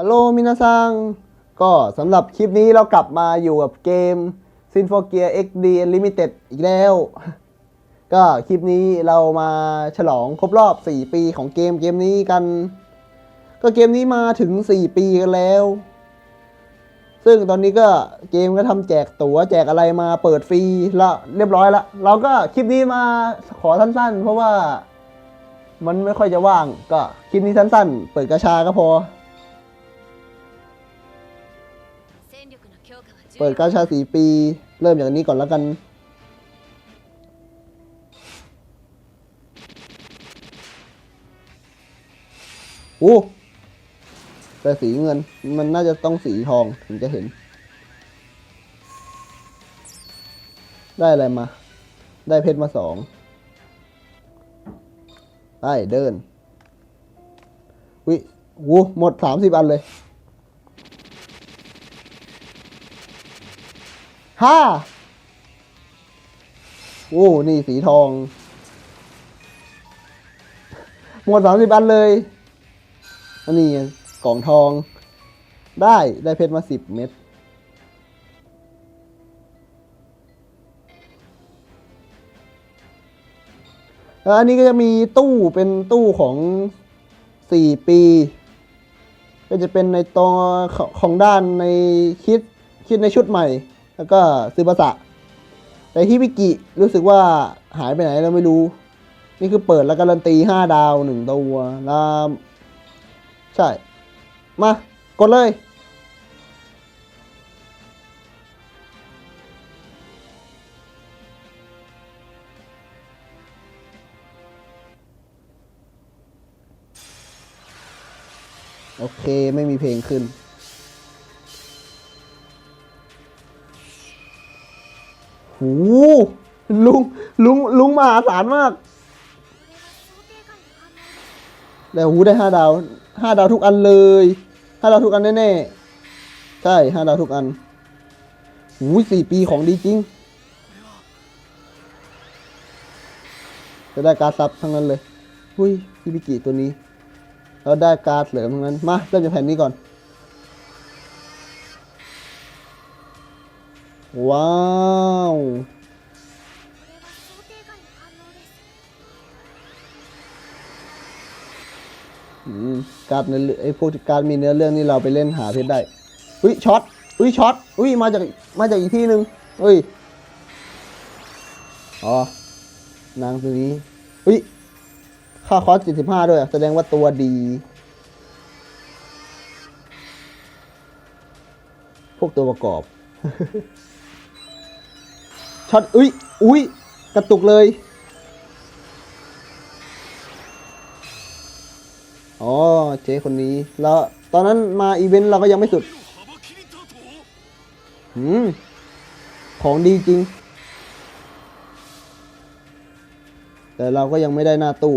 ฮัลโหลมินาซัง ก็สำหรับคลิปนี้เรากลับมาอยู่กับเกม s y n f o g e a r XD Unlimited อีกแล้ว ก็คลิปนี้เรามาฉลองครบรอบ 4 ปีของเกมเกมนี้กัน ก็เกมนี้มาถึง 4 ปีกันแล้ว ซึ่งตอนนี้ก็เกมก็ทำแจกตั๋วแจกอะไรมาเปิดฟรีล้วเรียบร้อยล้วเราก็คลิปนี้มาขอสั้นๆ เพราะว่ามันไม่ค่อยจะว่างก็คลิปนี้สั้นๆ เปิดกระชาก็พอ เปิดกาชาสีปี เริ่มจากนี้ก่อนแล้วกัน โอ้แต่สีเงินมันน่าจะต้องสีทองถึงจะเห็น ได้อะไรมา ได้เพชรมาสองได้เดินวิโอ้หมดสามสิบอันเลย ห้าโอ้นี่สีทอง หมดสามสิบอันเลยอันนี้กล่องทอง ได้ได้เพชรมาสิบเม็ดแล้วอันนี้ก็จะมีตู้เป็นตู้ของสี่ปี ก็จะเป็นในตัวของด้านในคิดคิดในชุดใหม่ แล้วก็ซื้อภาษะแต่ฮิบิกิรู้สึกว่าหายไปไหนเราไม่รู้ นี่คือเปิดแล้วการันตีห้าดาวหนึ่งตัวแล้วใช่ มา กดเลย โอเคไม่มีเพลงขึ้น หูลุงลุงลุงมหาศาลมากแต่หูได้ห้าดาวห้าดาวทุกอันเลยห้าดาวทุกอันแน่ๆใช่ห้าดาวทุกอันหูสี่ปีของดีจริง จะได้การซับทั้งนั้นเลยหุยฮิบิกิตัวนี้แล้วได้การเหลือทั้งนั้น มาเริ่มจากแผ่นนี้ก่อน ว้าวการ์ดเนื้อไอ้พวกการมีเนื้อเรื่องนี่เราไปเล่นหาเพชรได้ อุ้ยช็อต อุ้ยช็อต อุ้ยมาจากมาจากอีกที่หนึ่งเฮ้ย อ๋อ นางตัวนี้ อุ้ย ค่าคอสเจ็ดสิบห้าด้วย แสดงว่าตัวดี พวกตัวประกอบ ช็อตอุ้ยอุ้ยกระตุกเลยอ๋อเจ๊คนนี้ แล้วตอนนั้นมาอีเวนต์เราก็ยังไม่สุดหืมของดีจริง แต่เราก็ยังไม่ได้หน้าตู้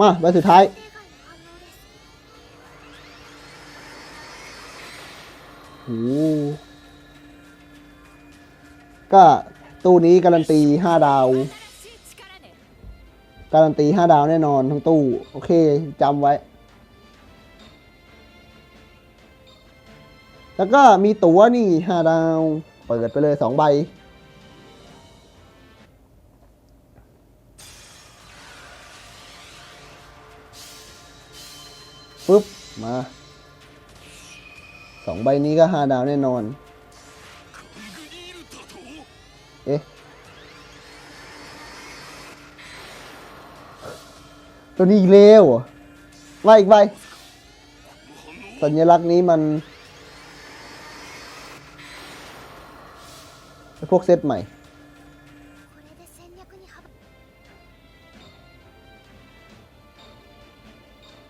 มาใบสุดท้าย ก็ตู้นี้การันตีห้าดาว การันตีห้าดาวแน่นอนทั้งตู้ โอเคจำไว้ แล้วก็มีตั๋วนี่ห้าดาว เปิดไปเลยสองใบปุ๊บ มา สองใบนี้ก็ห้าดาวแน่นอน เอ๊ะ ตัวนี้เร็วเหรอมาอีกใบ สัญลักษณ์นี้มัน พวกเซตใหม่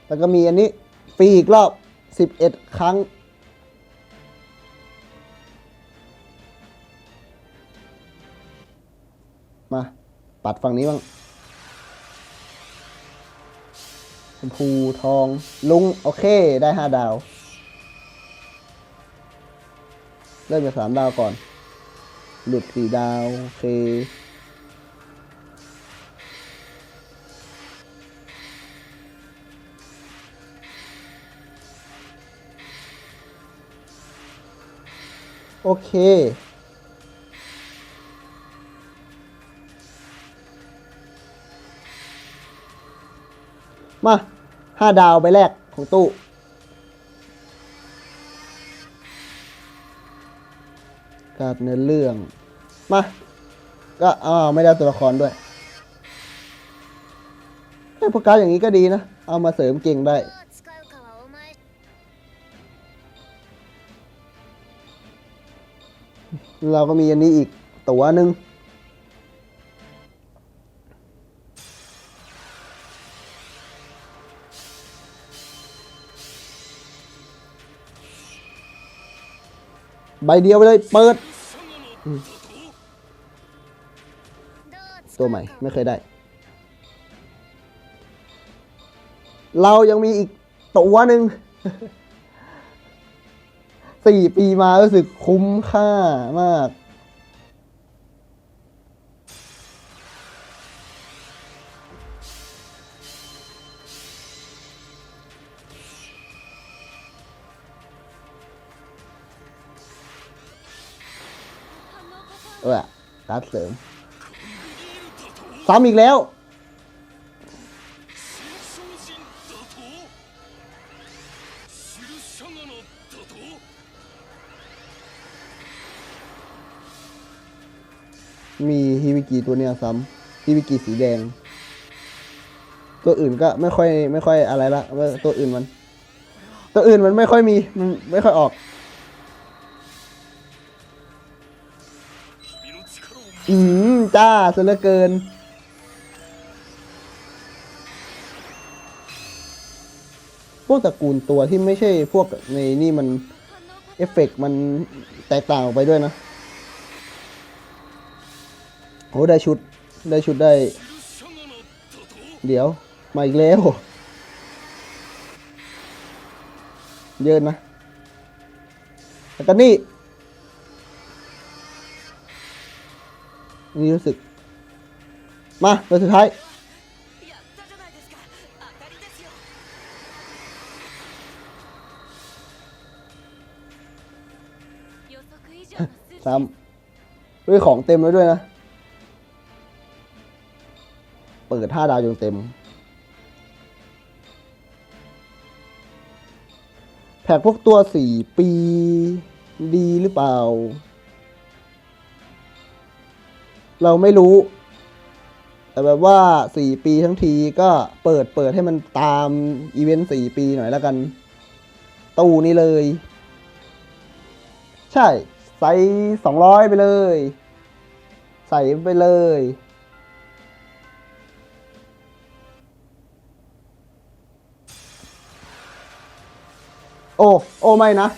แล้วก็มีอันนี้ฟรีอีกรอบสิบเอ็ดครั้ง ปัดฝั่งนี้บ้างชมพูทอง ลุง โอเค ได้ห้าดาว เริ่มจากสามดาวก่อน หลุดสี่ดาว โอเค โอเค มาห้าดาวไปแรกของตู้กับเนื้อเรื่อง มา ก็อ้าไม่ได้ตัวละครด้วยไอ้พวกการอย่างนี้ก็ดีนะ เอามาเสริมเก่งได้เราก็มีอันนี้อีกตัวหนึ่ง ใบเดียวไปเลยเปิด ตัวใหม่ไม่เคยได้ เรายังมีอีกตัวหนึ่งสี่ปีมารู้สึกคุ้มค่ามาก ตัดเสริมซ้ำอีกแล้ว มีฮิวิกิตัวเนี้ยซ้ำฮิวิกิสีแดง ตัวอื่นก็ไม่ค่อยไม่ค่อยอะไรละตัวอื่นมัน ตัวอื่นมันไม่ค่อยมีมันไม่ค่อยออก จ้าซะเหลือเกิน พวกตระกูลตัวที่ไม่ใช่พวกในนี่มัน เอฟเฟกมันแตกต่างออกไปด้วยนะโอ้ได้ชุด ได้ชุดได้ เดี๋ยว มาอีกแล้ว เยอะนะแต่ก็นี่ นี่รู้สึก มาตัวสุดท้ายซ้ำด้วยของเต็มแล้วด้วยนะ เปิดท่าดาวจงเต็ม แผกพวกตัวสี่ปี ดีหรือเปล่า เราไม่รู้ แต่แบบว่าสี่ปีทั้งทีก็เปิดเปิดให้มันตามอีเวนต์สี่ปีหน่อยแล้วกัน ตู้นี้เลย ใช่ ใส่สองร้อยไปเลย ใส่ไปเลยโอ้ โอ้ไม่นะ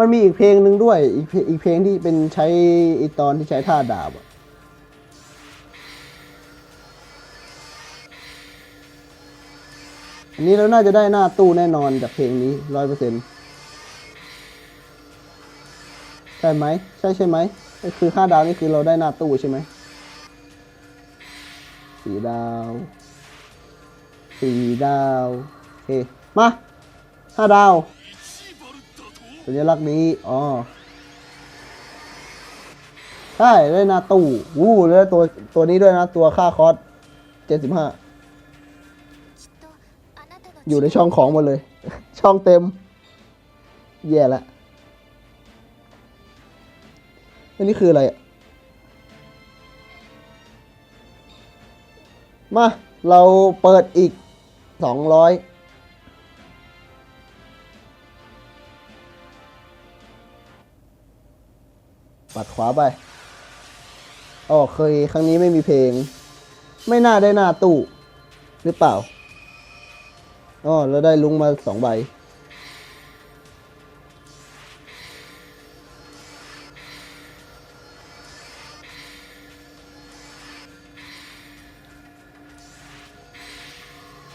มันมีอีกเพลงหนึ่งด้วย อีกเพลงอีกเพลงที่เป็นใช้ไอตอนที่ใช้ท่าดาบอะอันนี้เราน่าจะได้หน้าตู้แน่นอนจากเพลงนี้ร้อยเปอร์เซ็นต์ใช่ไหม ใช่ใช่ไหม คือค่าดาวนี่คือเราได้หน้าตู้ใช่ไหมสีดาวสีดาว โอเค มาห้าดาว สัญลักษณ์นี้อ๋อใช่ได้นาตู้วู้แล้วตัวตัวนี้ด้วยนะ ตัวค่าคอสเจ็ดสิบห้าอยู่ในช่องของหมดเลย ช่องเต็ม แย่ละอันนี้คืออะไร มา เราเปิดอีก200ร้อย ปัดขวาไปอ๋อเคยครั้งนี้ไม่มีเพลง ไม่น่าได้หน้าตู้ หรือเปล่าอ๋อแล้วได้ลุงมาสองใบ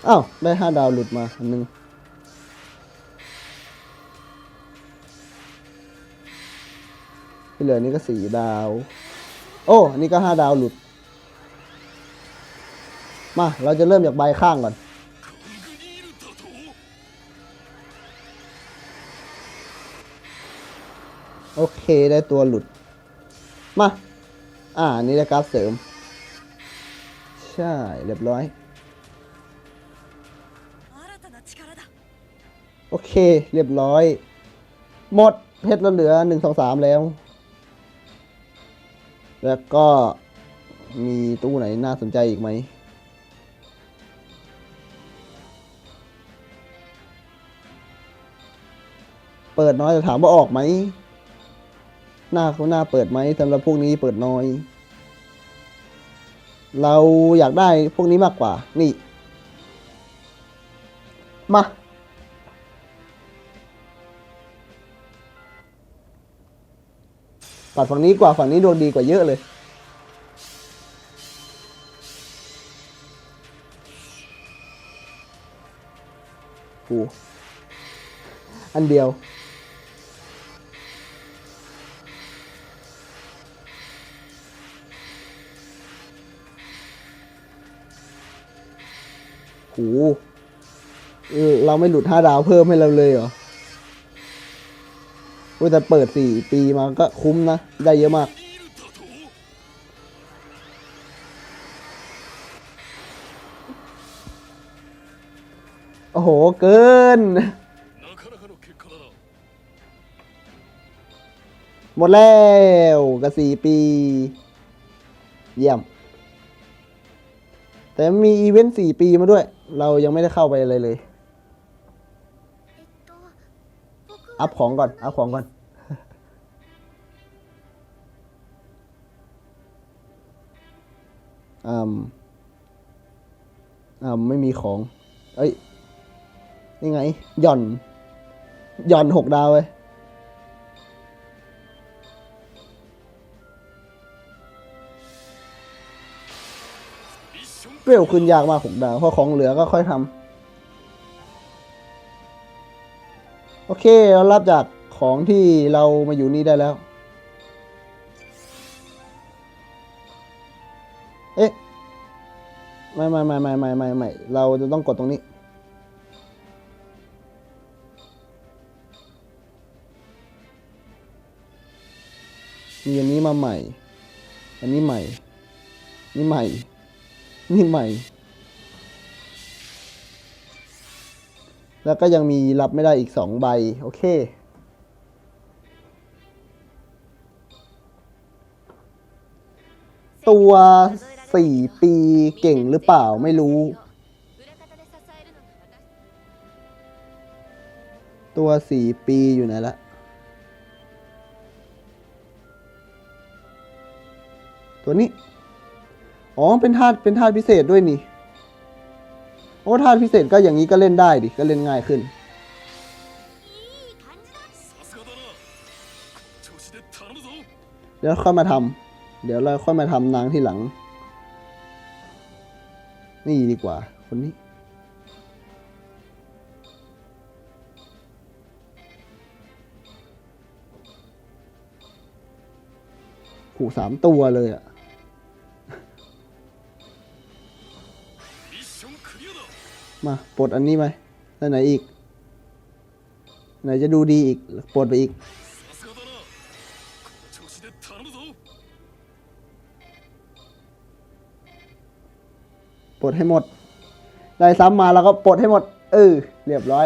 อ้าวได้ห้าดาวหลุดมาอันหนึง ที่เหลือนี่ก็สี่ดาว โอ้นี่ก็ห้าดาวหลุด มา เราจะเริ่มจากใบข้างก่อน โอเคได้ตัวหลุด มา อ่า นี่ได้การเสริม ใช่ เรียบร้อย โอเค เรียบร้อย หมดเพชรเราเหลือหนึ่งสองสามแล้ว แล้วก็มีตู้ไหนน่าสนใจอีกไหม เปิดน้อยแต่ถามว่าออกไหม หน้าเขาหน้าเปิดไหมสำหรับพวกนี้เปิดน้อย เราอยากได้พวกนี้มากกว่า นี่ มา ปัดฝั่งนี้กว่าฝั่งนี้ดวงดีกว่าเยอะเลย กูอันเดียวหเออเราไม่หลุดห้าดาวเพิ่มให้เราเลยเหรอ ว่าแต่เปิดสี่ปีมาก็คุ้มนะ ได้เยอะมาก โอ้โห เกิน หมดแล้วกับสี่ปี เยี่ยม แต่มีอีเวนต์สี่ปีมาด้วย เรายังไม่ได้เข้าไปอะไรเลยอัพของก่อน อัพของก่อน อ่าอ่าไม่มีของ เอ้ยยังไง หย่อน หย่อนหกดาวเลยเปรี้ยวขึ้นยากมากหกดาวเพราะของเหลือก็ค่อยทำโอเค เรารับจากของที่เรามาอยู่นี่ได้แล้ว ไม่ไม่ไม่ไม่ไม่ไม่ไม่เราจะต้องกดตรงนี้ มีอันนี้มาใหม่ อันนี้ใหม่ นี่ใหม่ นี่ใหม่ แล้วก็ยังมีรับไม่ได้อีกสองใบ โอเคตัว 14 ปีเก่งหรือเปล่าไม่รู้ ตัว 4 ปีอยู่ไหนละตัวนี้ อ๋อ เป็นธาตุเป็นธาตุพิเศษด้วยนี่ โอ้ธาตุพิเศษก็อย่างนี้ก็เล่นได้ดิ ก็เล่นง่ายขึ้น เดี๋ยวค่อยมาทำ เดี๋ยวเราค่อยมาทำนางที่หลัง นี่ดีกว่า คนนี้ ขู่สามตัวเลยอะ่ะมา ปลดอันนี้ไปไหนอีก ไหนจะดูดีอีก ปลดไปอีก ปลดให้หมด ได้ซ้ำมาแล้วก็ปลดให้หมด เออ เรียบร้อย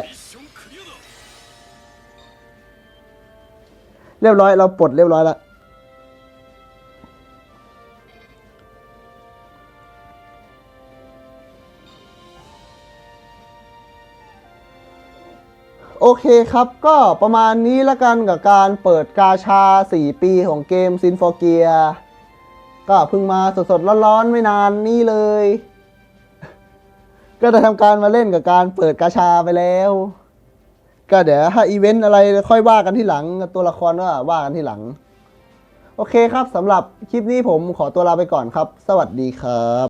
เรียบร้อยเราปลดเรียบร้อยละโอเคครับ ก็ประมาณนี้ละกันกับการเปิดกาชา 4 ปีของเกมซินฟอร์เกีย ก็เพิ่งมาสดๆ ร้อนๆ ไม่นานนี่เลย ก็จะทำการมาเล่นกับการเปิดกาชาไปแล้ว ก็เดี๋ยวถ้าอีเวนต์อะไรค่อยว่ากันที่หลัง ตัวละครว่าว่ากันที่หลัง โอเคครับสำหรับคลิปนี้ผมขอตัวลาไปก่อนครับ สวัสดีครับ